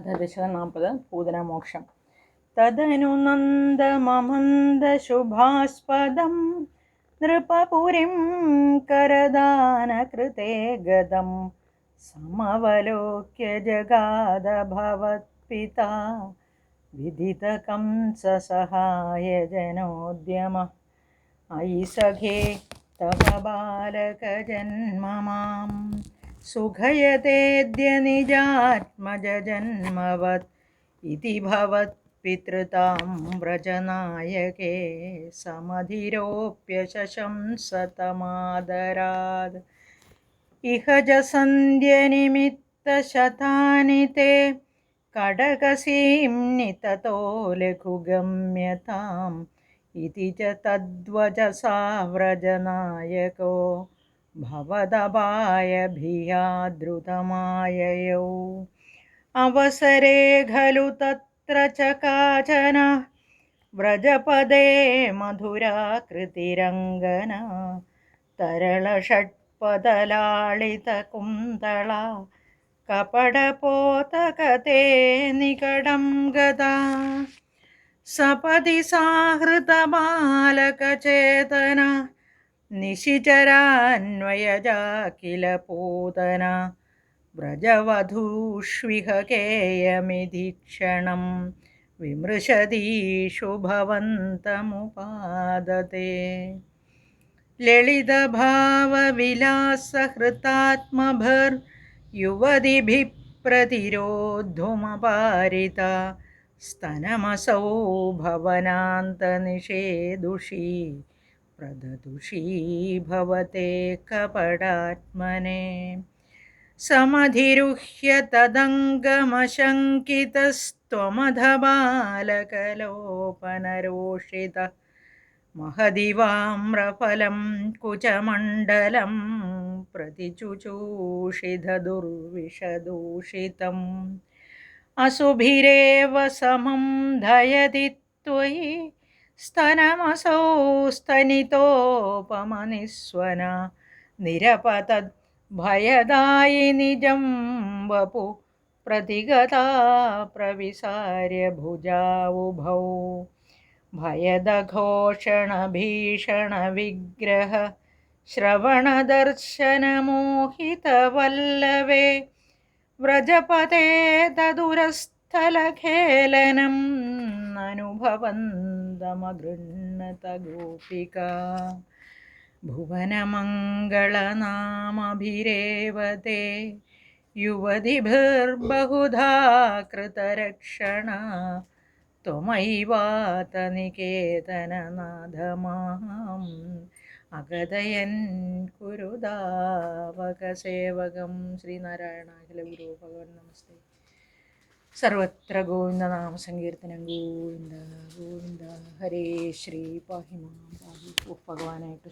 അഥ ദശകം നാൽപ്പത് പൂതനമോക്ഷം. തദനു നൃപപുരിം കരദാനകൃതേ ഗതം സമവലോക്യ ജഗാദ ഭവത്പിതാ വിദിതകംസസഹായജനോദ്യമ അയി സഖേ തവ ബാലകജന്മ सुखयतेऽद्य निजात्मजन्मवत् इति भवत्पितृतां व्रजनायके समधिरोप्य इह च सन्ध्यनिमित्तशतानि ते कडकसीम्नि ततो लघुगम्यताम् इति च व्रजनायको। ഭവദപായ ഭിയാദ്രുതമായയൗ അവസരേ ഖലു തത്ര ച കാചന വ്രജപദേ മധുരാകൃതിരംഗന തരളഷട്പദലാളിതകുന്തള കപടപോതകതേ നികടം ഗതാ സപതി സാഹൃതബാലകചേതന നിശിചരാന്വയജാ കില പൂതന വ്രജവധൂഷ്വിഹ കേയമിധീക്ഷണം വിമൃശതീഷു ഭവന്തമുപാദത്തെ ലളിതഭാവവിലാസഹൃതാത്മഭർ യുവതിഭിः प्रददुषीभवते कपडात्मने समधिरुह्य तदङ्गमशङ्कितस्त्वमधबालकलोपनरोषितः महदिवाम्रफलं कुचमण्डलं प्रतिचुचूषिधदुर्विषदूषितम् असुभिरेव समं धयति त्वयि स्तनमसौ स्तनितोपमनिस्वन निरपतद्भयदायिनिजं वपु प्रतिगता प्रविसार्य भुजावुभौ। भयदघोषणभीषणविग्रह श्रवणदर्शनमोहितवल्लवे व्रजपते तदुरस्त തദുരസ്ഥലഖേലനം അനുഭവന്തമഗൃണ്ണത ഗോപിക ഭുവനമംഗളനാമഭിരേവത്തെ യുവതിഭിർബഹുധാ കൃതരക്ഷണ ത്വമൈവാത നികേതനനാഥമാം അഗതയൻ കുരുദാവകസേവകം ശ്രീനാരായണ അഖില ഗുരു ഗോവിന്ദ നാമ സർവത്ര സങ്കീർത്തനം. ഗോവിന്ദ ഗോവിന്ദ ഹരേ ശ്രീ പാഹി ഓ ഭഗവാനായിട്ട്